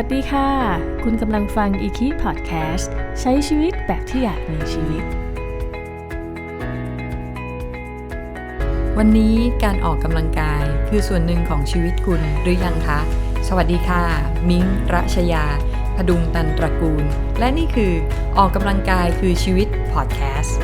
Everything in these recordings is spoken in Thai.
วัสดีค่ะ คุณกำลังฟัง e k i Podcast ใช้ชีวิตแบบที่อยากมีชีวิต วันนี้การออกกำลังกายคือส่วนหนึ่งของชีวิตคุณหรือยังคะ สวัสดีค่ะ มิ้งรัชยา พดุงตันตระกูล และนี่คือออกกำลังกายคือชีวิตพอดแคสต์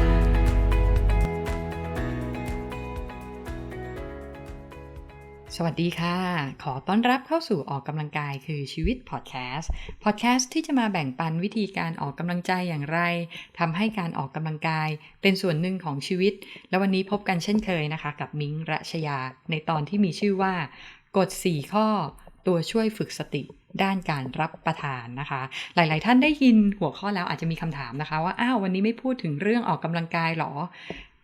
สวัสดีค่ะ ขอต้อนรับเข้าสู่ออกกำลังกายคือชีวิตพอดแคสต์พอดแคสต์ที่จะมาแบ่งปันวิธีการออกกำลังใจอย่างไรทำให้การออกกำลังกายเป็นส่วนหนึ่งของชีวิต และวันนี้พบกันเช่นเคยนะคะ กับมิ้งรัชยา ในตอนที่มีชื่อว่ากฎ 4 ข้อ ตัวช่วยฝึกสติด้านการรับประทานนะคะ หลาย ๆ ท่านได้ยินหัวข้อแล้วอาจจะมีคำถามนะคะ ว่า อ้าว วันนี้ไม่พูดถึงเรื่องออกกำลังกายหรอ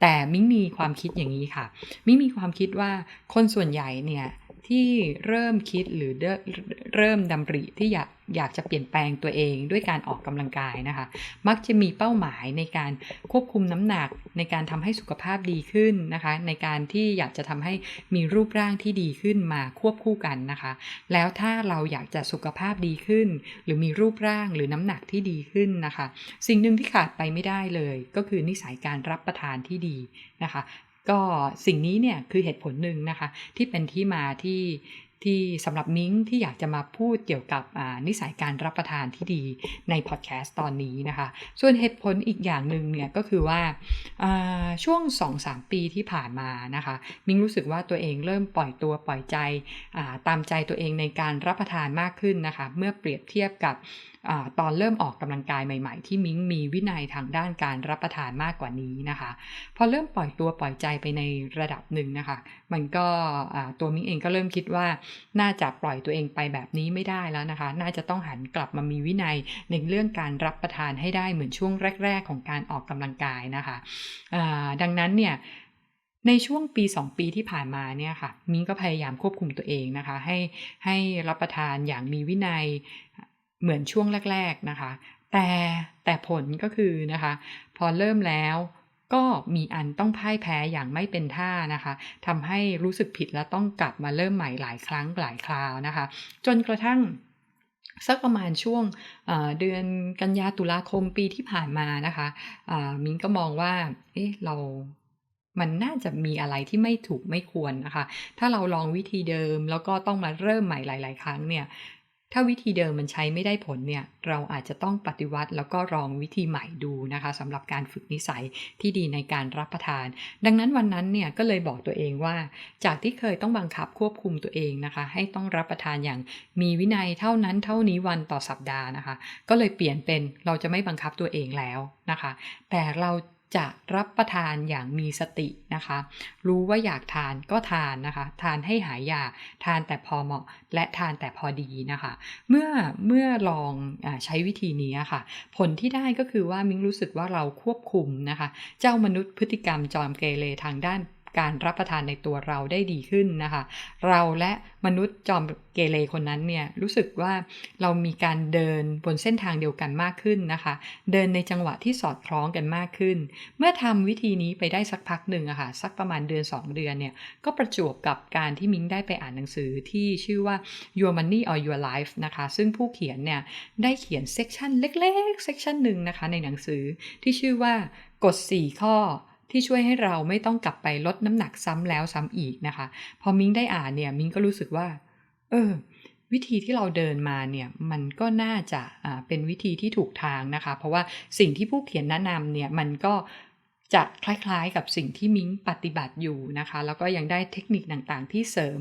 แต่มิ้งมีความคิดอย่างนี้ค่ะ มิ้งมีความคิดว่าคนส่วนใหญ่เนี่ย ที่เริ่มคิดหรือเริ่มดำริที่อยากอยากจะเปลี่ยนแปลงตัวเองด้วยการออกกำลังกายนะคะ มักจะมีเป้าหมายในการควบคุมน้ำหนักในการทำให้สุขภาพดีขึ้นนะคะ ในการที่อยากจะทำให้มีรูปร่างที่ดีขึ้นมาควบคู่กันนะคะ แล้วถ้าเราอยากจะสุขภาพดีขึ้น หรือมีรูปร่างหรือน้ำหนักที่ดีขึ้นนะคะ สิ่งหนึ่งที่ขาดไปไม่ได้เลย ก็คือนิสัยการรับประทานที่ดีนะคะ ก็สิ่งนี้เนี่ยคือเหตุผลหนึ่งนะคะ ที่เป็นที่มาที่ ที่สำหรับมิ้งที่อยากจะมาพูดเกี่ยวกับนิสัยการรับประทานที่ดีในพอดแคสต์ตอนนี้นะคะ ส่วนเหตุผลอีกอย่างหนึ่งเนี่ยก็คือว่าช่วง 2-3 ปีที่ผ่านมานะคะ มิ้งรู้สึกว่าตัวเองเริ่มปล่อยตัวปล่อยใจตามใจตัวเองในการรับประทานมากขึ้นนะคะ เมื่อเปรียบเทียบกับอตอนเริ่มออกกำลังกายใหม่ ๆ ที่มิ้งมีวินัยทางด้านการรับประทานมากกว่านี้นะคะ พอเริ่มปล่อยตัวปล่อยใจไปในระดับหนึ่งนะคะ มันก็ตัวมิ้งเองก็เริ่มคิดว่าน่าจะปล่อยตัวเองไปแบบนี้ไม่ได้แล้วนะคะ น่าจะต้องหันกลับมามีวินัยในเรื่องการรับประทานให้ได้เหมือนช่วงแรก ๆ ของการออกกำลังกายนะคะดังนั้นเนี่ยในช่วงปี 2 ปีที่ผ่านมาเนี่ยค่ะมิ้งก็พยายามควบคุมตัวเองนะคะ ให้ให้รับประทานอย่างมีวินัยเหมือนช่วงแรก ๆนะคะ แต่แต่ผลก็คือนะคะ พอเริ่มแล้ว ก็มีอันต้องพ่ายแพ้อย่างไม่เป็นท่านะคะทำให้รู้สึกผิดและต้องกลับมาเริ่มใหม่หลายครั้งหลายคราวนะคะ จนกระทั่งสักประมาณช่วงเดือนกันยาตุลาคมปีที่ผ่านมานะคะมิ้งก็มองว่า เอ๊ะเรามันน่าจะมีอะไรที่ไม่ถูกไม่ควรนะคะ ถ้าเราลองวิธีเดิมแล้วก็ต้องมาเริ่มใหม่หลาย ๆ ครั้งเนี่ย ถ้าวิธีเดิมมันใช้ไม่ได้ผลเนี่ย เราอาจจะต้องปฏิวัติแล้วก็ลองวิธีใหม่ดูนะคะสำหรับการฝึกนิสัยที่ดีในการรับประทาน ดังนั้นวันนั้นเนี่ยก็เลยบอกตัวเองว่า จากที่เคยต้องบังคับควบคุมตัวเองนะคะ ให้ต้องรับประทานอย่างมีวินัยเท่านั้นเท่านี้วันต่อสัปดาห์นะคะ ก็เลยเปลี่ยนเป็นเราจะไม่บังคับตัวเองแล้วนะคะ แต่เรา จะรับประทานอย่างมีสตินะคะ รู้ว่าอยากทานก็ทานนะคะ ทานให้หายอยากทานแต่พอเหมาะ และทานแต่พอดีนะคะ เมื่อเมื่อลองอใช้วิธีนี้ค่ะ ผลที่ได้ก็คือว่ามิ้งรู้สึกว่าเราควบคุมนะคะ เจ้ามนุษย์พฤติกรรมจอมเกเรทางด้าน การรับประทานในตัวเราได้ดีขึ้นนะคะ เราและมนุษย์จอมเกเรคนนั้นเนี่ยรู้สึกว่าเรามีการเดินบนเส้นทางเดียวกันมากขึ้นนะคะ เดินในจังหวะที่สอดคล้องกันมากขึ้น เมื่อทำวิธีนี้ไปได้สักพักหนึ่งอะคะ่ะสักประมาณเดือน 2 เดือนเนี่ยก็ประจวบกับการที่มิ้งได้ไปอ่านหนังสือที่ชื่อว่า Your Money or Your Life นะคะ ซึ่งผู้เขียนเนี่ยได้เขียนเซกชันเล็กๆเซกชันหนึ่งนะคะในหนังสือที่ชื่อว่ากฎ 4 ข้อ ที่ช่วยให้เราไม่ต้องกลับไปลดน้ำหนักซ้ำแล้วซ้ำอีกนะคะ พอมิ้งได้อ่านเนี่ยมิ้งก็รู้สึกว่า เออ วิธีที่เราเดินมาเนี่ยมันก็น่าจะเป็นวิธีที่ถูกทางนะคะ เพราะว่าสิ่งที่ผู้เขียนแนะนำเนี่ยมันก็ จะคล้ายๆกับสิ่งที่มิ้งปฏิบัติอยู่นะคะ แล้วก็ยังได้เทคนิคต่างๆ ที่เสริม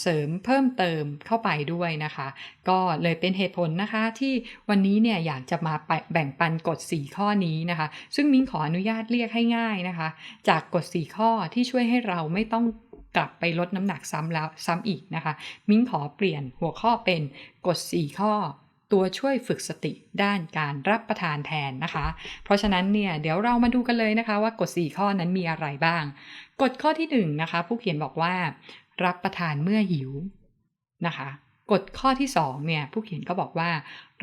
เสริมเพิ่มเติมเข้าไปด้วยนะคะ ก็เลยเป็นเหตุผลนะคะที่วันนี้เนี่ยอยากจะมาแบ่งปันกฎ 4 ข้อนี้นะคะ ซึ่งมิ้งขออนุญาตเรียกให้ง่ายนะคะ จากกฎ 4 ข้อที่ช่วยให้เราไม่ต้องกลับไปลดน้ำหนักซ้ำแล้วซ้ำอีกนะคะ มิ้งขอเปลี่ยนหัวข้อเป็นกฎ 4 ข้อ ตัวช่วยฝึกสติด้านการรับประทานแทนนะคะ เพราะฉะนั้นเนี่ยเดี๋ยวเรามาดูกันเลยนะคะว่ากฎ 4 ข้อนั้นมีอะไรบ้าง กฎข้อที่1นนะคะ ผู้เขียนบอกว่า รับประทานเมื่อหิวนะคะกฎข้อที่2เนี่ยผู้เขียนก็บอกว่า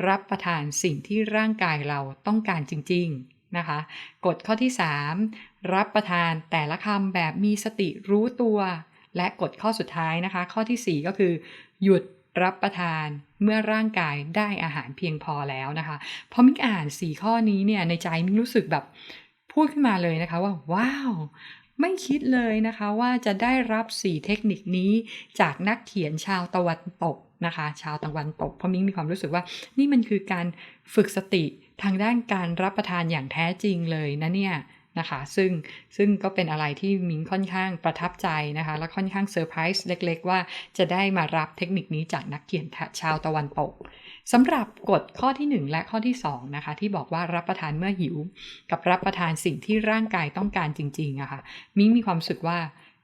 รับประทานสิ่งที่ร่างกายเราต้องการจริงๆนะคะกฎข้อที่ 3 รับประทานแต่ละคำแบบมีสติรู้ตัว และกฎข้อสุดท้ายนะคะ ข้อที่ 4 ก็คือ หยุด รับประทานเมื่อร่างกายได้อาหารเพียงพอแล้วนะคะพอมิกอ่านสี่ข้อนี้เนี่ยในใจมิกรู้สึกแบบพูดขึ้นมาเลยนะคะว่าว้าวไม่คิดเลยนะคะว่าจะได้รับ4เทคนิคนี้จากนักเขียนชาวตะวันตกนะคะ ชาวตะวันตกเพราะมิ้งมีความรู้สึกว่า นี่มันคือการฝึกสติทางด้านการรับประทานอย่างแท้จริงเลยนะเนี่ย นะคะ ซึ่งซึ่งก็เป็นอะไรที่มิ้งค่อนข้างประทับใจนะคะ และค่อนข้างเซอร์ไพรส์เล็ก ๆ ว่าจะได้มารับเทคนิคนี้จากนักเขียนชาวตะวันตกสำหรับกฎข้อที่ 1 และข้อที่2นะคะที่บอกว่ารับประทานเมื่อหิว กับรับประทานสิ่งที่ร่างกายต้องการจริงๆอะคะ่ะมิ้งมีความสึกว่า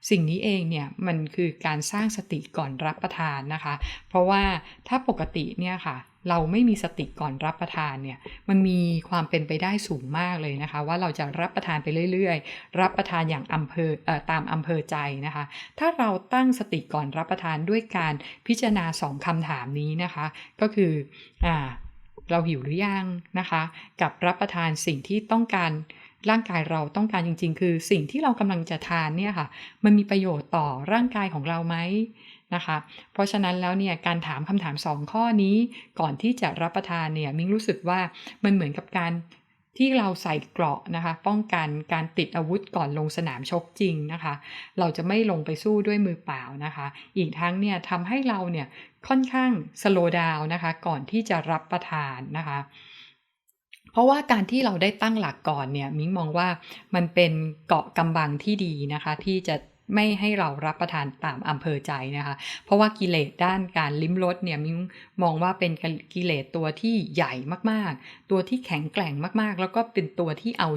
สิ่งนี้เองเนี่ยมันคือการสร้างสติก่อนรับประทานนะคะ เพราะว่าถ้าปกติเนี่ยค่ะเราไม่มีสติก่อนรับประทานเนี่ยมันมีความเป็นไปได้สูงมากเลยนะคะ ว่าเราจะรับประทานไปเรื่อยๆ รับประทานอย่างอำเภออตามอำเภอใจนะคะ ถ้าเราตั้งสติก่อนรับประทานด้วยการพิจารณาสองคำถามนี้นะคะ ก็คืออ่าเราหิวหรือยังนะคะ กับรับประทานสิ่งที่ต้องการ ร่างกายเราต้องการจริง ๆ คือสิ่งที่เรากำลังจะทานเนี่ยค่ะ มันมีประโยชน์ต่อร่างกายของเราไหมนะคะ เพราะฉะนั้นแล้วเนี่ยการถามคำถาม 2 ข้อนี้ก่อนที่จะรับประทานเนี่ยมิ้งรู้สึกว่ามันเหมือนกับการที่เราใส่เกราะนะคะ ป้องกันการติดอาวุธก่อนลงสนามชกจริงนะคะ เราจะไม่ลงไปสู้ด้วยมือเปล่านะคะ อีกทั้งเนี่ยทำให้เราเนี่ยค่อนข้างสโลว์ดาวนะคะ ก่อนที่จะรับประทานนะคะเราะว่าการที่เราได้ตั้งหลักก่อนเนี่ยมิ้งมองว่ามันเป็นเกาะกำบังที่ดีนะคะ ที่จะไม่ให้เรารับประทานตามอำเภอใจนะคะ เพราะว่ากิเลสด้านการลิ้มรสเนี่ยมิ้งมองว่าเป็นกิเลสตัวที่ใหญ่มากๆ ตัวที่แข็งแกร่งมากๆ แล้วก็เป็นตัวที่เอา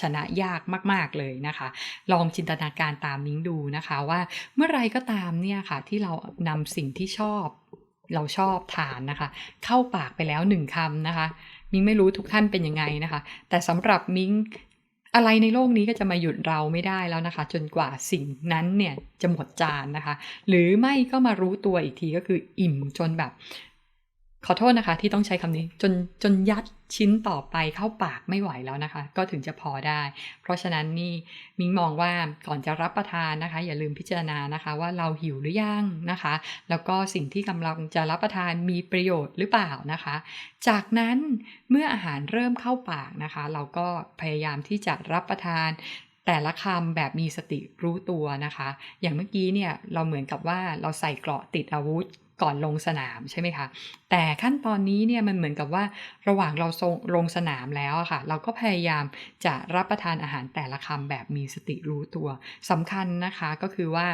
ชนะยากมาก ๆเลยนะคะ ลองจินตนาการตามมิ้งดูนะคะว่าเมื่อไรก็ตามเนี่ยค่ะที่เรานำสิ่งที่ชอบ เราชอบทานนะคะ เข้าปากไปแล้วหนึ่งคำนะคะ มิ้งไม่รู้ทุกท่านเป็นยังไงนะคะ แต่สำหรับมิ้งอะไรในโลกนี้ก็จะมาหยุดเราไม่ได้แล้วนะคะ จนกว่าสิ่งนั้นเนี่ยจะหมดจานนะคะ หรือไม่ก็มารู้ตัวอีกทีก็คืออิ่มจนแบบ ขอโทษนะคะ ที่ต้องใช้คำนี้จนจนยัด ชิ้นต่อไปเข้าปากไม่ไหวแล้วนะคะ ก็ถึงจะพอได้ เพราะฉะนั้นนี่มิ้งมองว่าก่อนจะรับประทานนะคะ อย่าลืมพิจารณานะคะว่าเราหิวหรือยังนะคะ แล้วก็สิ่งที่กำลังจะรับประทานมีประโยชน์หรือเปล่านะคะ จากนั้นเมื่ออาหารเริ่มเข้าปากนะคะ เราก็พยายามที่จะรับประทานแต่ละคำแบบมีสติรู้ตัวนะคะ อย่างเมื่อกี้เนี่ยเราเหมือนกับว่าเราใส่เกราะติดอาวุธ ก่อนลงสนามใช่ไหมคะ แต่ขั้นตอนนี้เนี่ยมันเหมือนกับว่าระหว่างเราลงสนามแล้วอะค่ะ เราก็พยายามจะรับประทานอาหารแต่ละคำแบบมีสติรู้ตัวสำคัญนะคะก็คือว่า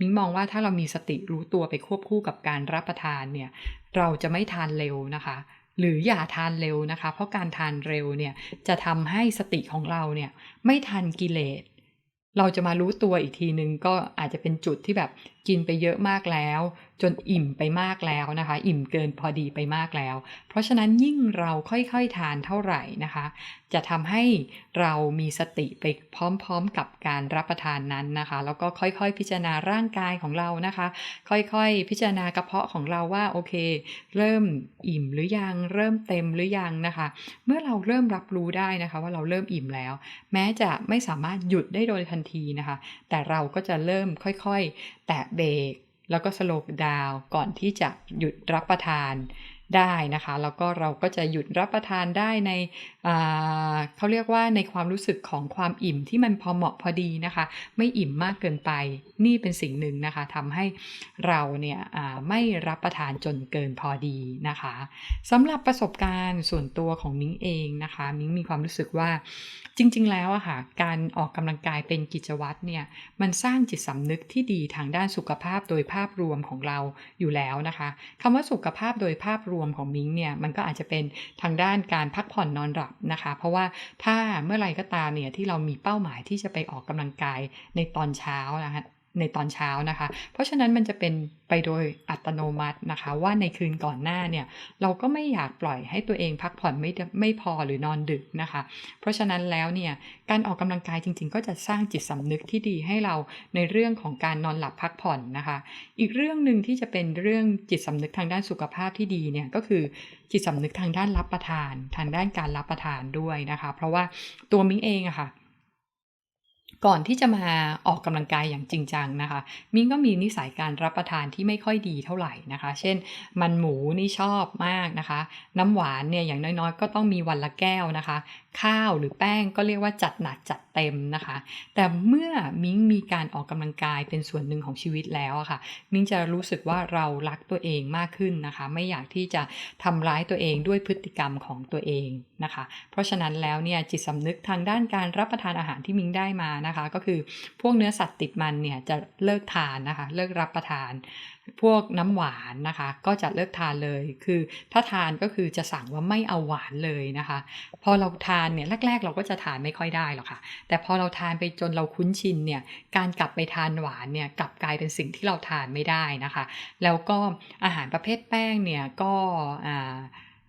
มิ้งมองว่าถ้าเรามีสติรู้ตัวไปควบคู่กับการรับประทานเนี่ยเราจะไม่ทานเร็วนะคะหรืออย่าทานเร็วนะคะ เพราะการทานเร็วเนี่ยจะทำให้สติของเราเนี่ยไม่ทันกิเลส เราจะมารู้ตัวอีกทีนึงก็อาจจะเป็นจุดที่แบบ กินไปเยอะมากแล้ว จนอิ่มไปมากแล้วนะคะ อิ่มเกินพอดีไปมากแล้ว เพราะฉะนั้นยิ่งเราค่อยๆทานเท่าไหร่นะคะ จะทำให้เรามีสติไปพร้อมๆกับการรับประทานนั้นนะคะ แล้วก็ค่อยๆ พิจารณาร่างกายของเรานะคะ ค่อยๆ พิจารณากระเพาะของเราว่าโอเค เริ่มอิ่มหรือยังเริ่มเต็มหรือยังนะคะ เมื่อเราเริ่มรับรู้ได้นะคะ ว่าเราเริ่มอิ่มแล้ว แม้จะไม่สามารถหยุดได้โดยทันทีนะคะ แต่เราก็จะเริ่มค่อยๆแตะเบรกแล้วก็สโลว์ดาวก่อนที่จะหยุดรับประทานได้นะคะ แล้วก็เราก็จะหยุดรับประทานได้ใน เขาเรียกว่าในความรู้สึกของความอิ่มที่มันพอเหมาะพอดีนะคะ ไม่อิ่มมากเกินไป นี่เป็นสิ่งหนึ่งนะคะทำให้เราเนี่ยไม่รับประทานจนเกินพอดีนะคะสำหรับประสบการณ์ส่วนตัวของมิ้งเองนะคะมิ้งมีความรู้สึกว่าจริง ๆ แล้วอะค่ะการออกกำลังกายเป็นกิจวัตรเนี่ยมันสร้างจิตสำนึกที่ดีทางด้านสุขภาพโดยภาพรวมของเราอยู่แล้วนะคะคำว่าสุขภาพโดยภาพรวมของมิ้งเนี่ยมันก็อาจจะเป็นทางด้านการพักผ่อนนอนหลับนะคะ เพราะว่าถ้าเมื่อไรก็ตามเนี่ยที่เรามีเป้าหมายที่จะไปออกกำลังกายในตอนเช้านะคะ ในตอนเช้านะคะ เพราะฉะนั้นมันจะเป็นไปโดยอัตโนมัตินะคะ ว่าในคืนก่อนหน้าเนี่ยเราก็ไม่อยากปล่อยให้ตัวเองพักผ่อนไม่ไม่พอหรือนอนดึกนะคะ เพราะฉะนั้นแล้วเนี่ยการออกกำลังกายจริง ๆ ก็จะสร้างจิตสำนึกที่ดีให้เราในเรื่องของการนอนหลับพักผ่อนนะคะ อีกเรื่องหนึ่งที่จะเป็นเรื่องจิตสำนึกทางด้านสุขภาพที่ดีเนี่ยก็คือจิตสำนึกทางด้านรับประทาน ทางด้านการรับประทานด้วยนะคะ เพราะว่าตัวมิ้งเองอะคะ่ะ ก่อนที่จะมาออกกำลังกายอย่างจริงจังนะคะ มิ้งก็มีนิสัยการรับประทานที่ไม่ค่อยดีเท่าไหร่นะคะ เช่น มันหมูนี่ชอบมากนะคะ น้ำหวานเนี่ยอย่างน้อยๆ ก็ต้องมีวันละแก้วนะคะ ข้าวหรือแป้งก็เรียกว่าจัดหนักจัดเต็มนะคะ แต่เมื่อมิ้งมีการออกกำลังกายเป็นส่วนหนึ่งของชีวิตแล้วอะค่ะ มิ้งจะรู้สึกว่าเรารักตัวเองมากขึ้นนะคะ ไม่อยากที่จะทำร้ายตัวเองด้วยพฤติกรรมของตัวเองนะคะ เพราะฉะนั้นแล้วเนี่ยจิตสำนึกทางด้านการรับประทานอาหารที่มิ้งได้มานะคะก็คือพวกเนื้อสัตว์ติดมันเนี่ยจะเลิกทานนะคะ เลิกรับประทาน พวกน้ำหวานนะคะ ก็จะเลิกทานเลย คือถ้าทานก็คือจะสั่งว่าไม่เอาหวานเลยนะคะ พอเราทานเนี่ยแรก ๆ เราก็จะทานไม่ค่อยได้หรอกค่ะ แต่พอเราทานไปจนเราคุ้นชินเนี่ย การกลับไปทานหวานเนี่ยกลับกลายเป็นสิ่งที่เราทานไม่ได้นะคะ แล้วก็อาหารประเภทแป้งเนี่ยก็อ่า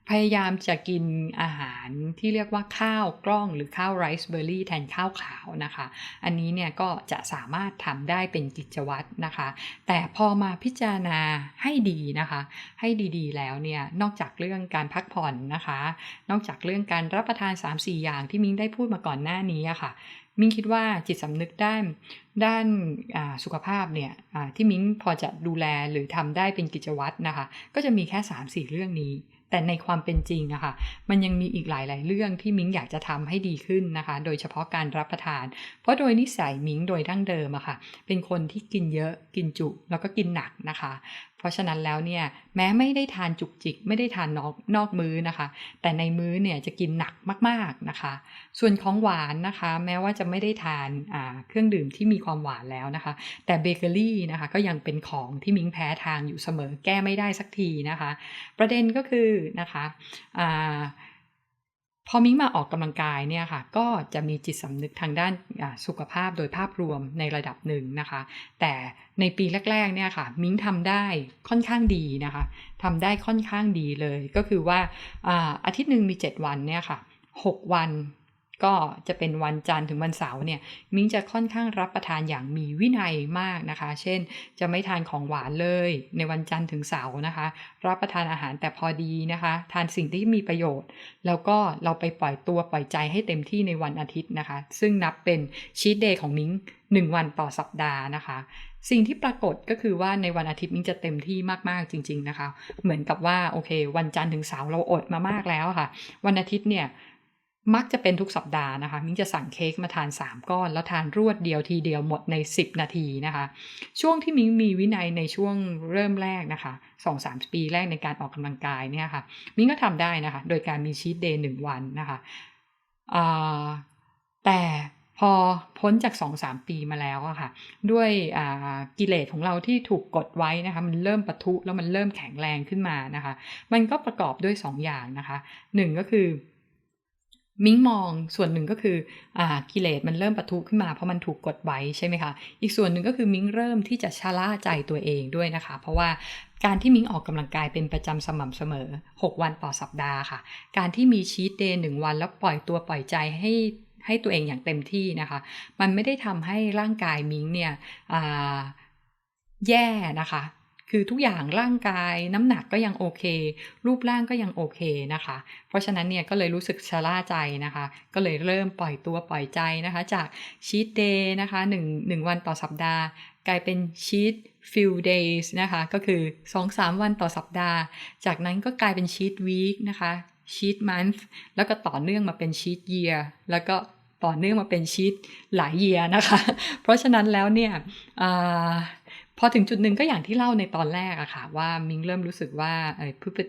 พยายามจะกินอาหารที่เรียกว่าข้าวกล้องหรือข้าวไรซ์เบอร์รี่แทนข้าวขาวนะคะ อันนี้เนี่ยก็จะสามารถทำได้เป็นกิจวัตรนะคะ แต่พอมาพิจารณาให้ดีนะคะ ให้ดีๆ แล้วเนี่ยนอกจากเรื่องการพักผ่อนนะคะ นอกจากเรื่องการรับประทาน 3-4 อย่างที่มิ้งได้พูดมาก่อนหน้านี้อะค่ะมิ้งคิดว่าจิตสำนึกด้านด้านสุขภาพเนี่ยที่มิ้งพอจะดูแลหรือทำได้เป็นกิจวัตรนะคะ ก็จะมีแค่ 3-4 เรื่องนี้ แต่ในความเป็นจริงอะค่ะมันยังมีอีกหลาย ๆ เรื่องที่มิ้งอยากจะทำให้ดีขึ้นนะคะ โดยเฉพาะการรับประทาน เพราะโดยนิสัยมิ้งโดยดั้งเดิมอะค่ะ เป็นคนที่กินเยอะกินจุแล้วก็กินหนักนะคะเพราะฉะนั้นแล้วเนี่ยแม้ไม่ได้ทานจุกจิก ไม่ได้ทานนอกนอกมื้อนะคะ แต่ในมื้อเนี่ยจะกินหนักมากๆนะคะ ส่วนของหวานนะคะ แม้ว่าจะไม่ได้ทานเครื่องดื่มที่มีความหวานแล้วนะคะ แต่เบเกอรี่นะคะก็ยังเป็นของที่มิ้งแพ้ทางอยู่เสมอแก้ไม่ได้สักทีนะคะ ประเด็นก็คือนะคะ พอมิ้งมาออกกำลังกายเนี่ยค่ะก็จะมีจิตสำนึกทางด้านสุขภาพโดยภาพรวมในระดับหนึ่งนะคะ แต่ในปีแรกๆเนี่ยค่ะมิ้งทำได้ค่อนข้างดีนะคะทำได้ค่อนข้างดีเลย ก็คือว่าอาทิตย์หนึ่งมี 7 วันเนี่ยค่ะ 6 วัน ก็จะเป็นวันจันทร์ถึงวันเสาร์เนี่ยมิ้งจะค่อนข้างรับประทานอย่างมีวินัยมากนะคะ เช่น จะไม่ทานของหวานเลยในวันจันทร์ถึงเสาร์นะคะ รับประทานอาหารแต่พอดีนะคะ ทานสิ่งที่มีประโยชน์ แล้วก็เราไปปล่อยตัวปล่อยใจให้เต็มที่ในวันอาทิตย์นะคะ ซึ่งนับเป็นชีตเดย์ของมิ้งหนึ่งวันต่อสัปดาห์นะคะ สิ่งที่ปรากฏก็คือว่าในวันอาทิตย์มิ้งจะเต็มที่มากๆจริง ๆนะคะ เหมือนกับว่าโอเค วันจันทร์ถึงเสาร์เราอดมามากแล้วค่ะ วันอาทิตย์เนี่ย มักจะเป็นทุกสัปดาห์นะคะ มิ้งจะสั่งเค้กมาทาน 3 ก้อน แล้วทานรวดเดียวทีเดียวหมดใน 10 นาทีนะคะ ช่วงที่มิ้งมีวินัยในช่วงเริ่มแรกนะคะสองสามปีแรกในการออกกำลังกายเนี่ยค่ะ มิ้งก็ทำได้นะคะ โดยการมีชีตเดย์หนึ่งวันนะคะแต่พอพ้นจาก 2-3 ปีมาแล้วอะค่ะ ด้วยกิเลสของเราที่ถูกกดไว้นะคะ มันเริ่มปะทุแล้วมันเริ่มแข็งแรงขึ้นมานะคะ มันก็ประกอบด้วย 2อย่างนะคะหนึ่งก็คือ มิ้งมองส่วนหนึ่งก็คืออกิเลสมันเริ่มปะทุขึ้นมาเพราะมันถูกกดไว้ใช่ไหมคะ อีกส่วนหนึ่งก็คือมิ้งเริ่มที่จะชะล่าใจตัวเองด้วยนะคะ เพราะว่าการที่มิ้งออกกำลังกายเป็นประจำสม่ำเสมอ 6 วันต่อสัปดาห์ค่ะ การที่มีชีตเดย์หนึ่งวันแล้วปล่อยตัวปล่อยใจให้ให้ตัวเองอย่างเต็มที่นะคะ มันไม่ได้ทำให้ร่างกายมิ้งเนี่ยแย่นะคะ คือทุกอย่างร่างกายน้ำหนักก็ยังโอเค รูปร่างก็ยังโอเคนะคะ เพราะฉะนั้นเนี่ยก็เลยรู้สึกชะล่าใจนะคะ ก็เลยเริ่มปล่อยตัวปล่อยใจนะคะ จากชีตเดย์นะคะ1 1 วันต่อสัปดาห์ กลายเป็นชีต few days นะคะ ก็คือ 2-3 วันต่อสัปดาห์ จากนั้นก็กลายเป็นชีต week นะคะชีต month แล้วก็ต่อเนื่องมาเป็นชีต year แล้วก็ต่อเนื่องมาเป็นชีตหลายเยียนะคะ เพราะฉะนั้นแล้วเนี่ย พอถึงจุดหนึ่งก็อย่างที่เล่าในตอนแรกอะค่ะ ว่ามิงเริ่มรู้สึกว่า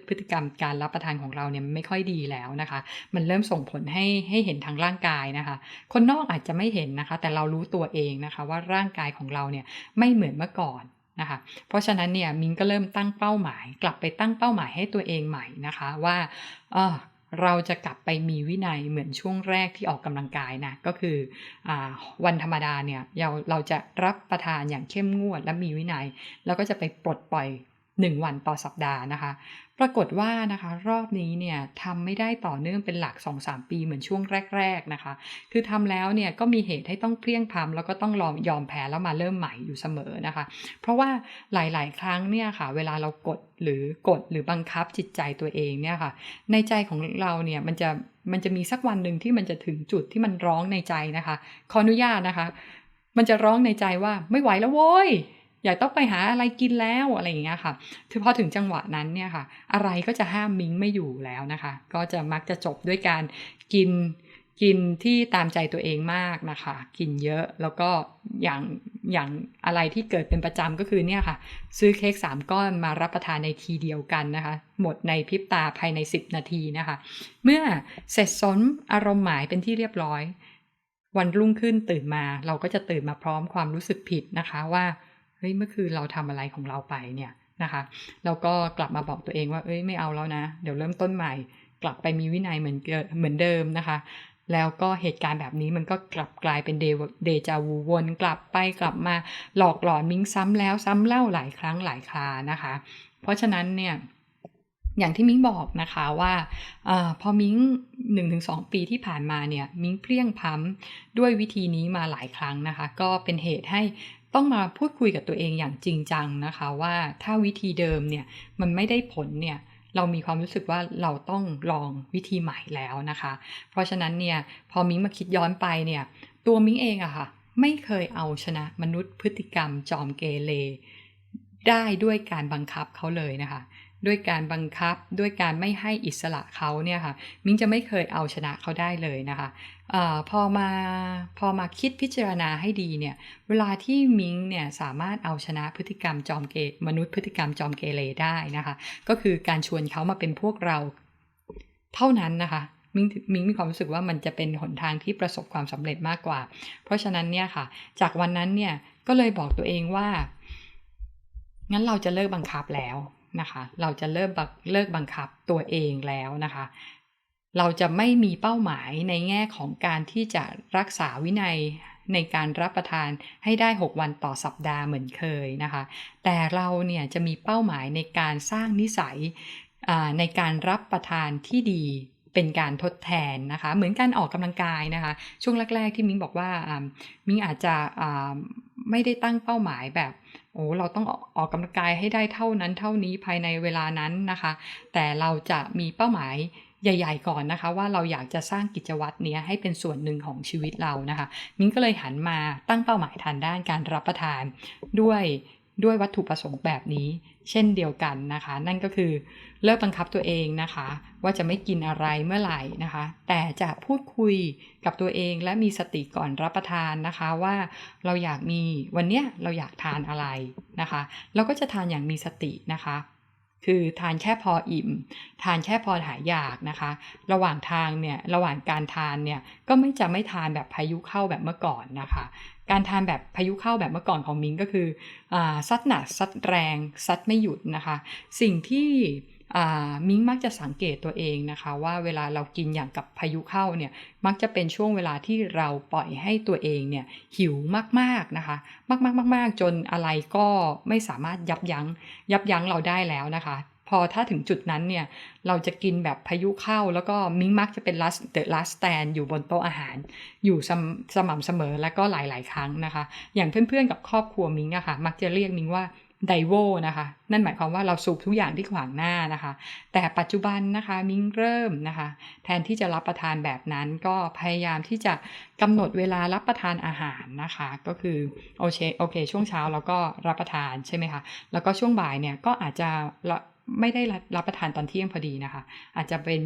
พฤติกรรมการรับประทานของเราเนี่ยไม่ค่อยดีแล้วนะคะ มันเริ่มส่งผลให้ให้เห็นทางร่างกายนะคะ คนนอกอาจจะไม่เห็นนะคะ แต่เรารู้ตัวเองนะคะ ว่าร่างกายของเราเนี่ยไม่เหมือนเมื่อก่อนนะคะเพราะฉะนั้นเนี่ยมิงก็เริ่มตั้งเป้าหมาย กลับไปตั้งเป้าหมายให้ตัวเองใหม่นะคะว่า เราจะกลับไปมีวินัยเหมือนช่วงแรกที่ออกกำลังกายนะ ก็คืออวันธรรมดาเนี่ยเราเราจะรับประทานอย่างเข้มงวดและมีวินัย แล้วก็จะไปปลดปล่อย 1 วันต่อสัปดาห์นะคะ ปรากฏว่านะคะรอบนี้เนี่ยทำไม่ได้ต่อเนื่องเป็นหลัก 2-3 ปีเหมือนช่วงแรก ๆนะคะ คือทำแล้วเนี่ยก็มีเหตุให้ต้องเพลียงพำแล้วก็ต้องลองยอมแพ้แล้วมาเริ่มใหม่อยู่เสมอนะคะ เพราะว่าหลายๆ ครั้งเนี่ยค่ะ เวลาเรากดหรือกดหรือบังคับจิตใจตัวเองเนี่ยค่ะ ในใจของเราเนี่ยมันจะมันจะมีสักวันหนึ่งที่มันจะถึงจุดที่มันร้องในใจนะคะ ขออนุญาตนะคะมันจะร้องในใจว่าไม่ไหวแล้วโว้ย อยากต้องไปหาอะไรกินแล้วอะไรอย่างเงี้ยค่ะคือพอถึงจังหวะนั้นเนี่ยค่ะ อะไรก็จะห้ามมิ้งไม่อยู่แล้วนะคะ ก็จะมักจะจบด้วยการกินกินที่ตามใจตัวเองมากนะคะ กินเยอะแล้วก็อย่างอย่างอะไรที่เกิดเป็นประจำก็คือเนี่ยค่ะ ซื้อเค้กสามก้อนมารับประทานในทีเดียวกันนะคะ หมดในพริบตาภายใน 10 นาทีนะคะ เมื่อเสร็จสนอารมณ์หมายเป็นที่เรียบร้อย วันรุ่งขึ้นตื่นมาเราก็จะตื่นมาพร้อมความรู้สึกผิดนะคะว่า ฮ้ยเมื่อคืนเราทำอะไรของเราไปเนี่ยนะคะแล้วก็กลับมาบอกตัวเองว่าเอ้ยไม่เอาแล้วนะ เดี๋ยวเริ่มต้นใหม่ กลับไปมีวินัยเหมือนเหมือนเดิมนะคะ แล้วก็เหตุการณ์แบบนี้มันก็กลับกลายเป็นเดเดจาวูวนกลับไปกลับมาหลอกหลอนมิ้งซ้ำแล้วซ้ำเล่าหลายครั้งหลายครานะคะ เพราะฉะนั้นเนี่ยอย่างที่มิ้งบอกนะคะว่าอพอมิ้ง1-2 ปีที่ผ่านมาเนี่ยมิ้งเพลียงพั้มด้วยวิธีนี้มาหลายครั้งนะคะ ก็เป็นเหตุให้ ต้องมาพูดคุยกับตัวเองอย่างจริงจังนะคะว่าถ้าวิธีเดิมเนี่ยมันไม่ได้ผลเนี่ยเรามีความรู้สึกว่าเราต้องลองวิธีใหม่แล้วนะคะ เพราะฉะนั้นเนี่ยพอมิ้งมาคิดย้อนไปเนี่ยตัวมิ้งเองอะค่ะไม่เคยเอาชนะมนุษย์พฤติกรรมจอมเกเรได้ด้วยการบังคับเขาเลยนะคะ ด้วยการบังคับด้วยการไม่ให้อิสระเขาเนี่ยค่ะ มิ้งจะไม่เคยเอาชนะเขาได้เลยนะคะ อพอมาพอมาคิดพิจารณาให้ดีเนี่ย เวลาที่มิงเนี่ยสามารถเอาชนะพฤติกรรมจอมเกมนุษย์พฤติกรรมจอมเกเรได้นะคะ ก็คือการชวนเขามาเป็นพวกเราเท่านั้นนะคะมิงมิงมีความรู้สึกว่ามันจะเป็นหนทางที่ประสบความสำเร็จมากกว่า เพราะฉะนั้นเนี่ยค่ะ จากวันนั้นเนี่ยก็เลยบอกตัวเองว่า งั้นเราจะเลิกบังคับแล้วนะคะ เราจะเริ่มเลิกบังคับตัวเองแล้วนะคะ เราจะไม่มีเป้าหมายในแง่ของการที่จะรักษาวินัยในการรับประทานให้ได้ 6 วันต่อสัปดาห์เหมือนเคยนะคะ แต่เราเนี่ยจะมีเป้าหมายในการสร้างนิสัยในการรับประทานที่ดีเป็นการทดแทนนะคะ เหมือนการออกกำลังกายนะคะ ช่วงแรก ๆ ที่มิ้งบอกว่ามิ้งอาจจะไม่ได้ตั้งเป้าหมายแบบโอ้เราต้องออกกำลังกายให้ได้เท่านั้นเท่านี้ภายในเวลานั้นนะคะ แต่เราจะมีเป้าหมาย ใหญ่ ๆ ก่อนนะคะ ว่าเราอยากจะสร้างกิจวัตรนี้ให้เป็นส่วนหนึ่งของชีวิตเรานะคะ มิ้งก็เลยหันมาตั้งเป้าหมายทางด้านการรับประทานด้วยด้วยวัตถุประสงค์แบบนี้เช่นเดียวกันนะคะ นั่นก็คือเลิกบังคับตัวเองนะคะ ว่าจะไม่กินอะไรเมื่อไหร่นะคะ แต่จะพูดคุยกับตัวเองและมีสติก่อนรับประทานนะคะว่าเราอยากมีวันเนี้ยเราอยากทานอะไรนะคะ เราก็จะทานอย่างมีสตินะคะ คือทานแค่พออิ่ม ทานแค่พอหายอยากนะคะ ระหว่างทางเนี่ยระหว่างการทานเนี่ยก็ไม่จะไม่ทานแบบพายุเข้าแบบเมื่อก่อนนะคะ การทานแบบพายุเข้าแบบเมื่อก่อนของมิงก็คืออซัดหนักซัดแรงซัดไม่หยุดนะคะ สิ่งที่ มิ้งมักจะสังเกตตัวเองนะคะว่าเวลาเรากินอย่างกับพายุเข้าเนี่ยมักจะเป็นช่วงเวลาที่เราปล่อยให้ตัวเองเนี่ยหิวมากๆนะคะ มากๆมากๆจนอะไรก็ไม่สามารถยับยัง้งยับยั้งเราได้แล้วนะคะ พอถ้าถึงจุดนั้นเนี่ยเราจะกินแบบพายุเข้า แล้วก็มิ้งมักจะเป็น last the last stand อยู่บนโต๊ะอาหาร อยู่สสม่ำเสมอและก็หลาย ๆ ครั้งนะคะ อย่างเพื่อนๆกับครอบครัวมิ้งอะคะ่ะมักจะเรียกมิ้งว่า ไดโวนะคะ นั่นหมายความว่าเราสูบทุกอย่างที่ขวางหน้านะคะ แต่ปัจจุบันนะคะมิ้งเริ่มนะคะ แทนที่จะรับประทานแบบนั้นก็พยายามที่จะกำหนดเวลารับประทานอาหารนะคะ ก็คือโอเคโอเค ช่วงเช้าเราก็รับประทานใช่ไหมคะ แล้วก็ช่วงบ่ายเนี่ยก็อาจจะ ไม่ได้รับประทานตอนเที่ยงพอดีนะคะ อาจจะเป็น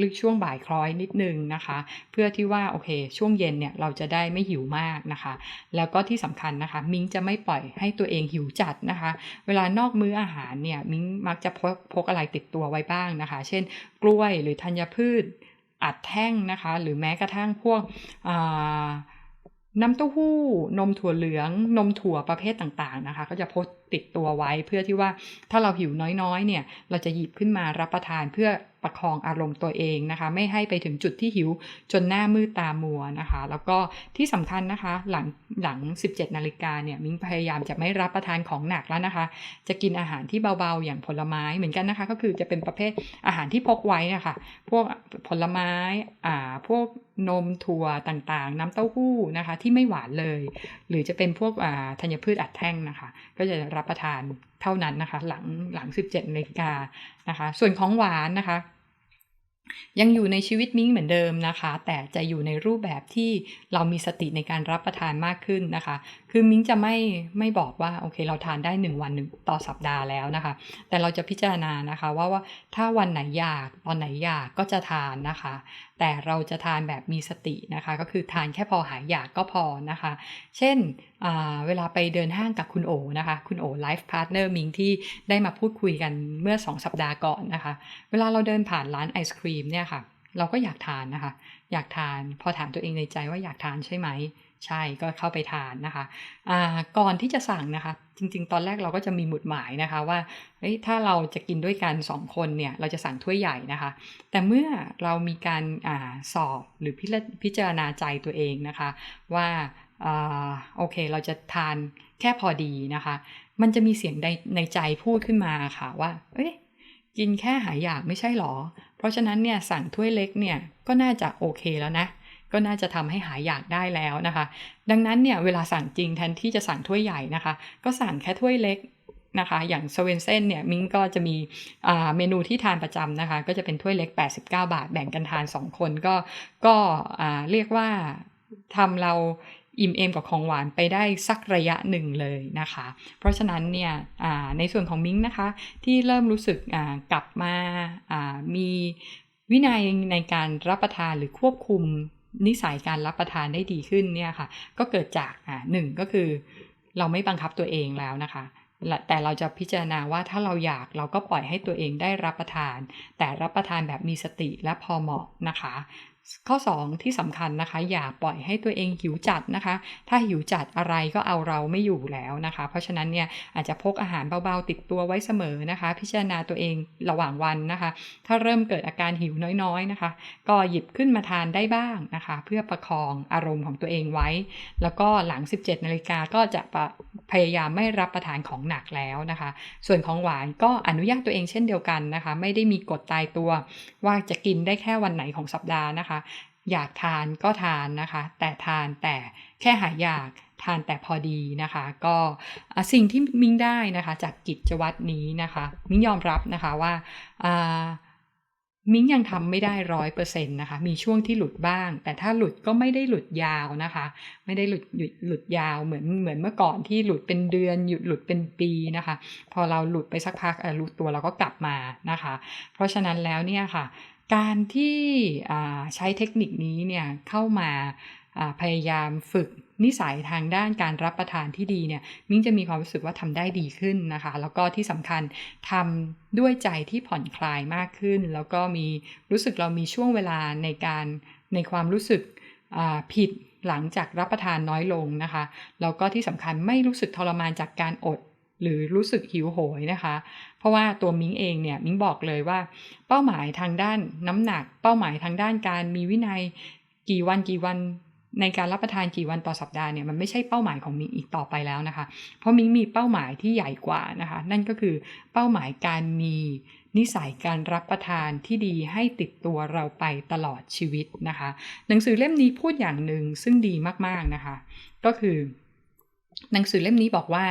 ลึกช่วงบ่ายคล้อยนิดนึงนะคะ เพื่อที่ว่าโอเค ช่วงเย็นเนี่ยเราจะได้ไม่หิวมากนะคะ แล้วก็ที่สำคัญนะคะ มิ้งจะไม่ปล่อยให้ตัวเองหิวจัดนะคะ เวลานอกมื้ออาหารเนี่ยมิ้งมักจะพกพกอะไรติดตัวไว้บ้างนะคะ เช่น กล้วยหรือธัญพืชอัดแท่งนะคะ หรือแม้กระทั่งพวกน้ำเต้าหู้ นมถั่วเหลือง นมถั่วประเภทต่างๆนะคะ ก็จะพด ติดตัวไว้ เพื่อที่ว่าถ้าเราหิวน้อยๆเนี่ยเราจะหยิบขึ้นมารับประทานเพื่อ ประคองอารมณ์ตัวเองนะคะ ไม่ให้ไปถึงจุดที่หิวจนหน้ามืดตามัวนะคะ แล้วก็ที่สำคัญนะคะหลังหลัง 17 นาฬิกาเนี่ยมิ้งพยายามจะไม่รับประทานของหนักแล้วนะคะ จะกินอาหารที่เบาๆอย่างผลไม้เหมือนกันนะคะ ก็คือจะเป็นประเภทอาหารที่พกไว้นะคะพวกผลไม้อ่าพวกนมถั่วต่างๆ น้ำเต้าหู้นะคะ ที่ไม่หวานเลย หรือจะเป็นพวกธัญพืชอัดแท่งนะคะ ก็จะรับประทานเท่านั้นนะคะ หลังหลัง 17นาฬิกานะคะ ส่วนของหวานนะคะ ยังอยู่ในชีวิตมิ้งเหมือนเดิมนะคะ แต่จะอยู่ในรูปแบบที่เรามีสติในการรับประทานมากขึ้นนะคะ คือมิ้งจะไม่ไม่บอกว่าโอเค เราทานได้ 1 วันหนึ่งต่อสัปดาห์แล้วนะคะ แต่เราจะพิจารณานะคะว่าว่าถ้าวันไหนอยากตอนไหนอยากก็จะทานนะคะแต่เราจะทานแบบมีสตินะคะ ก็คือทานแค่พอหายอยากก็พอนะคะ เช่นเวลาไปเดินห้างกับคุณโอนะคะ คุณโอไลฟ์พาร์ทเนอร์มิงที่ได้มาพูดคุยกันเมื่อ 2 สัปดาห์ก่อนนะคะ เวลาเราเดินผ่านร้านไอศครีมเนี่ยค่ะ เราก็อยากทานนะคะ อยากทานพอถามตัวเองในใจว่าอยากทานใช่ไหม ใช่ก็เข้าไปทานนะคะะก่อนที่จะสั่งนะคะ จริง ๆ ตอนแรกเราก็จะมีหมุดหมายนะคะว่าถ้าเราจะกินด้วยกัน 2 คนเนี่ยเราจะสั่งถ้วยใหญ่นะคะ แต่เมื่อเรามีการอสอบหรือพิจารณาใจตัวเองนะคะ ว่าโอเคเราจะทานแค่พอดีนะคะ มันจะมีเสียงในในใจพูดขึ้นมาค่ะว่า เอ้ยกินแค่หายอยากไม่ใช่หรอ เพราะฉะนั้นเนี่ยสั่งถ้วยเล็กเนี่ยก็น่าจะโอเคแล้วนะ ก็น่าจะทำให้หายอยากได้แล้วนะคะ ดังนั้นเนี่ยเวลาสั่งจริงแทนที่จะสั่งถ้วยใหญ่นะคะ ก็สั่งแค่ถ้วยเล็กนะคะ อย่างสเวนเซนเนี่ยมิ้งก็จะมีเมนูที่ทานประจำนะคะ ก็จะเป็นถ้วยเล็ก 89 บาท แบ่งกันทาน 2 คนก็ก็เรียกว่าทำเราอิ่มเอมกับของหวานไปได้สักระยะหนึ่งเลยนะคะ เพราะฉะนั้นเนี่ยในส่วนของมิ้งนะคะ ที่เริ่มรู้สึกกลับมามีวินัยในการรับประทานหรือควบคุม นิสัยการรับประทานได้ดีขึ้นเนี่ยค่ะ ก็เกิดจากอ่าหนึ่งก็คือเราไม่บังคับตัวเองแล้วนะคะ แต่เราจะพิจารณาว่าถ้าเราอยากเราก็ปล่อยให้ตัวเองได้รับประทาน แต่รับประทานแบบมีสติและพอเหมาะนะคะ ข้อ 2 ที่สำคัญนะคะ อย่าปล่อยให้ตัวเองหิวจัดนะคะ ถ้าหิวจัดอะไรก็เอาเราไม่อยู่แล้วนะคะ เพราะฉะนั้นเนี่ยอาจจะพกอาหารเบาๆติดตัวไว้เสมอนะคะ พิจารณาตัวเองระหว่างวันนะคะ ถ้าเริ่มเกิดอาการหิวน้อยๆนะคะ ก็หยิบขึ้นมาทานได้บ้างนะคะ เพื่อประคองอารมณ์ของตัวเองไว้ แล้วก็หลัง 17นาฬิกาก็จะ พยายามไม่รับประทานของหนักแล้วนะคะ ส่วนของหวานก็อนุญาตตัวเองเช่นเดียวกันนะคะ ไม่ได้มีกฎตายตัว ว่าจะกินได้แค่วันไหนของสัปดาห์นะคะ อยากทานก็ทานนะคะ แต่ทานแต่แค่หายอยากทานแต่พอดีนะคะ ก็สิ่งที่มิ้งได้นะคะ จากกิจวัตรนี้นะคะ มิ้งยอมรับนะคะว่า มิ้งยังทำไม่ได้ร้อยเปอร์เซ็นต์นะคะ มีช่วงที่หลุดบ้าง แต่ถ้าหลุดก็ไม่ได้หลุดยาวนะคะ ไม่ได้หลุดหยุดหลุดยาวเหมือนเหมือนเมื่อก่อนที่หลุดเป็นเดือนหยุดหลุดเป็นปีนะคะ พอเราหลุดไปสักพักรู้ตัวเราก็กลับมานะคะ เพราะฉะนั้นแล้วเนี่ยค่ะ การที่ใช้เทคนิคนี้เนี่ยเข้ามาพยายามฝึก นิสัยทางด้านการรับประทานที่ดีเนี่ยมิ้งจะมีความรู้สึกว่าทำได้ดีขึ้นนะคะ แล้วก็ที่สำคัญทำด้วยใจที่ผ่อนคลายมากขึ้น แล้วก็มีรู้สึกเรามีช่วงเวลาในการในความรู้สึกผิดหลังจากรับประทานน้อยลงนะคะ แล้วก็ที่สำคัญไม่รู้สึกทรมานจากการอดหรือรู้สึกหิวโหยนะคะ เพราะว่าตัวมิ้งเองเนี่ยมิ้งบอกเลยว่า เป้าหมายทางด้านน้ำหนัก เป้าหมายทางด้านการมีวินัยกี่วันกี่วัน ในการรับประทานกี่วันต่อสัปดาห์เนี่ยมันไม่ใช่เป้าหมายของมิ้งอีกต่อไปแล้วนะคะ เพราะมิ้งมีเป้าหมายที่ใหญ่กว่านะคะ นั่นก็คือเป้าหมายการมีนิสัยการรับประทานที่ดีให้ติดตัวเราไปตลอดชีวิตนะคะ หนังสือเล่มนี้พูดอย่างหนึ่งซึ่งดีมากๆนะคะ ก็คือ หนังสือเล่มนี้บอกว่า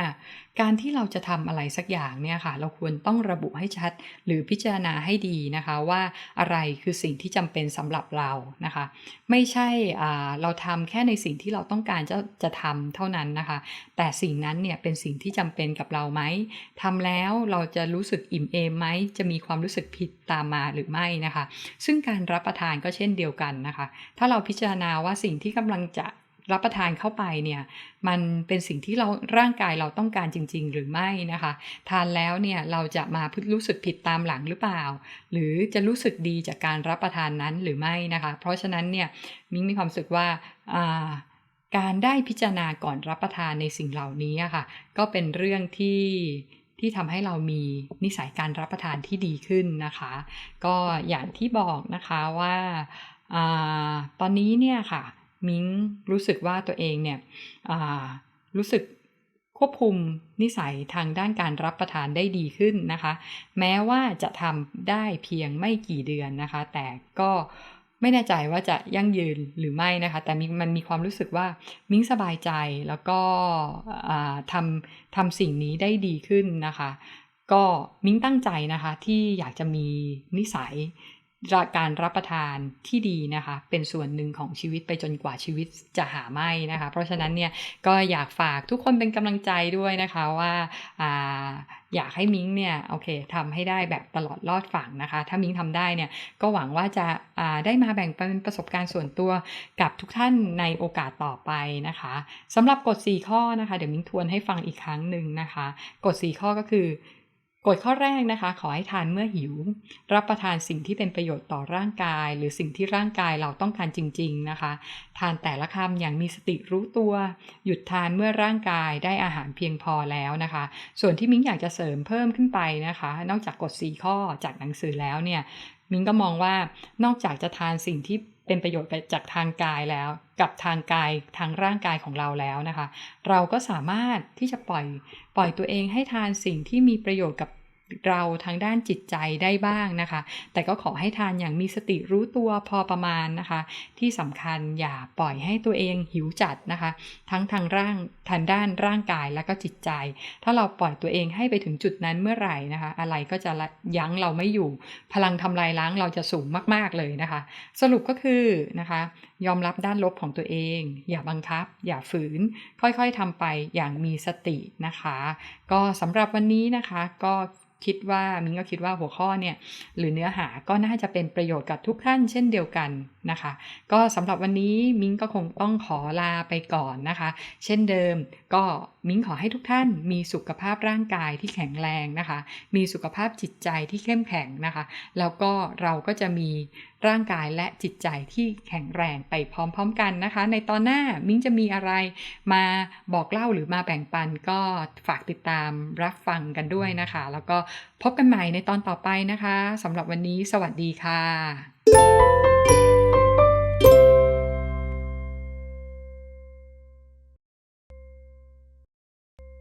การที่เราจะทำอะไรสักอย่างเนี่ยค่ะ เราควรต้องระบุให้ชัด หรือพิจารณาให้ดีนะคะว่าอะไรคือสิ่งที่จำเป็นสำหรับเรานะคะ ไม่ใช่เราทำแค่ในสิ่งที่เราต้องการจะจะทำเท่านั้นนะคะ แต่สิ่งนั้นเนี่ยเป็นสิ่งที่จำเป็นกับเราไหมทำแล้วเราจะรู้สึกอิ่มเอมไหมจะมีความรู้สึกผิดตามมาหรือไม่นะคะ ซึ่งการรับประทานก็เช่นเดียวกันนะคะ ถ้าเราพิจารณาว่าสิ่งที่กำลังจะ รับประทานเข้าไปเนี่ยมันเป็นสิ่งที่เราร่างกายเราต้องการจริง ๆ หรือไม่นะคะ ทานแล้วเนี่ยเราจะมารู้สึกผิดตามหลังหรือเปล่า หรือจะรู้สึกดีจากการรับประทานนั้นหรือไม่นะคะ เพราะฉะนั้นเนี่ยมิ้งมีความรู้สึกว่าการได้พิจารณาก่อนรับประทานในสิ่งเหล่านี้ค่ะ ก็เป็นเรื่องที่ที่ทำให้เรามีนิสัยการรับประทานที่ดีขึ้นนะคะ ก็อย่างที่บอกนะคะว่าอาตอนนี้เนี่ยค่ะ มิ้งรู้สึกว่าตัวเองเนี่ยรู้สึกควบคุมนิสัยทางด้านการรับประทานได้ดีขึ้นนะคะ แม้ว่าจะทำได้เพียงไม่กี่เดือนนะคะ แต่ก็ไม่แน่ใจว่าจะยั่งยืนหรือไม่นะคะ แต่มันมีความรู้สึกว่ามิ้งสบายใจแล้วก็ทำทำสิ่งนี้ได้ดีขึ้นนะคะ ก็มิ้งตั้งใจนะคะที่อยากจะมีนิสัย การรับประทานที่ดีนะคะ เป็นส่วนหนึ่งของชีวิตไปจนกว่าชีวิตจะหาไม่นะคะ เพราะฉะนั้นเนี่ยก็อยากฝากทุกคนเป็นกำลังใจด้วยนะคะว่าอ่าอยากให้มิ้งเนี่ยโอเคทำให้ได้แบบตลอดรอดฝั่งนะคะ ถ้ามิ้งทำได้เนี่ยก็หวังว่าจะาได้มาแบ่งปันประสบการณ์ส่วนตัวกับทุกท่านในโอกาสต่อไปนะคะสำหรับกฎ 4 ข้อนะคะ เดี๋ยวมิ้งทวนให้ฟังอีกครั้งหนึ่งนะคะ กฎ 4 ข้อก็คือ กฎข้อแรกนะคะ ขอให้ทานเมื่อหิว รับประทานสิ่งที่เป็นประโยชน์ต่อร่างกาย หรือสิ่งที่ร่างกายเราต้องการจริง ๆนะคะ ทานแต่ละคำอย่างมีสติรู้ตัว หยุดทานเมื่อร่างกายได้อาหารเพียงพอแล้วนะคะ ส่วนที่มิ้งอยากจะเสริมเพิ่มขึ้นไปนะคะ นอกจากกฎ4ข้อจากหนังสือแล้วเนี่ย มิ้งก็มองว่านอกจากจะทานสิ่งที่เป็นประโยชน์จากทางกายแล้ว กับทางกายทางร่างกายของเราแล้วนะคะ เราก็สามารถที่จะปล่อยปล่อยตัวเองให้ทานสิ่งที่มีประโยชน์กับ เราทางด้านจิตใจได้บ้างนะคะ แต่ก็ขอให้ทานอย่างมีสติรู้ตัวพอประมาณนะคะ ที่สำคัญอย่าปล่อยให้ตัวเองหิวจัดนะคะ ทั้งทางร่างทางด้านร่างกายและก็จิตใจ ถ้าเราปล่อยตัวเองให้ไปถึงจุดนั้นเมื่อไหร่นะคะ อะไรก็จะยั้งเราไม่อยู่ พลังทำลายล้างเราจะสูงมาก ๆเลยนะคะ สรุปก็คือนะคะ ยอมรับด้านลบของตัวเอง อย่าบังคับ อย่าฝืน ค่อยๆทำไปอย่างมีสตินะคะ ก็สำหรับวันนี้นะคะก็ คิดว่ามิ้งก็คิดว่าหัวข้อเนี่ยหรือเนื้อหาก็น่าจะเป็นประโยชน์กับทุกท่านเช่นเดียวกันนะคะ ก็สำหรับวันนี้มิ้งก็คงต้องขอลาไปก่อนนะคะ เช่นเดิมก็ มิ้งขอให้ทุกท่านมีสุขภาพร่างกายที่แข็งแรงนะคะ มีสุขภาพจิตใจที่เข้มแข็งนะคะ แล้วก็เราก็จะมีร่างกายและจิตใจที่แข็งแรงไปพร้อมๆกันนะคะ ในตอนหน้ามิ้งจะมีอะไรมาบอกเล่าหรือมาแบ่งปันก็ฝากติดตามรับฟังกันด้วยนะคะ แล้วก็พบกันใหม่ในตอนต่อไปนะคะสำหรับวันนี้สวัสดีค่ะ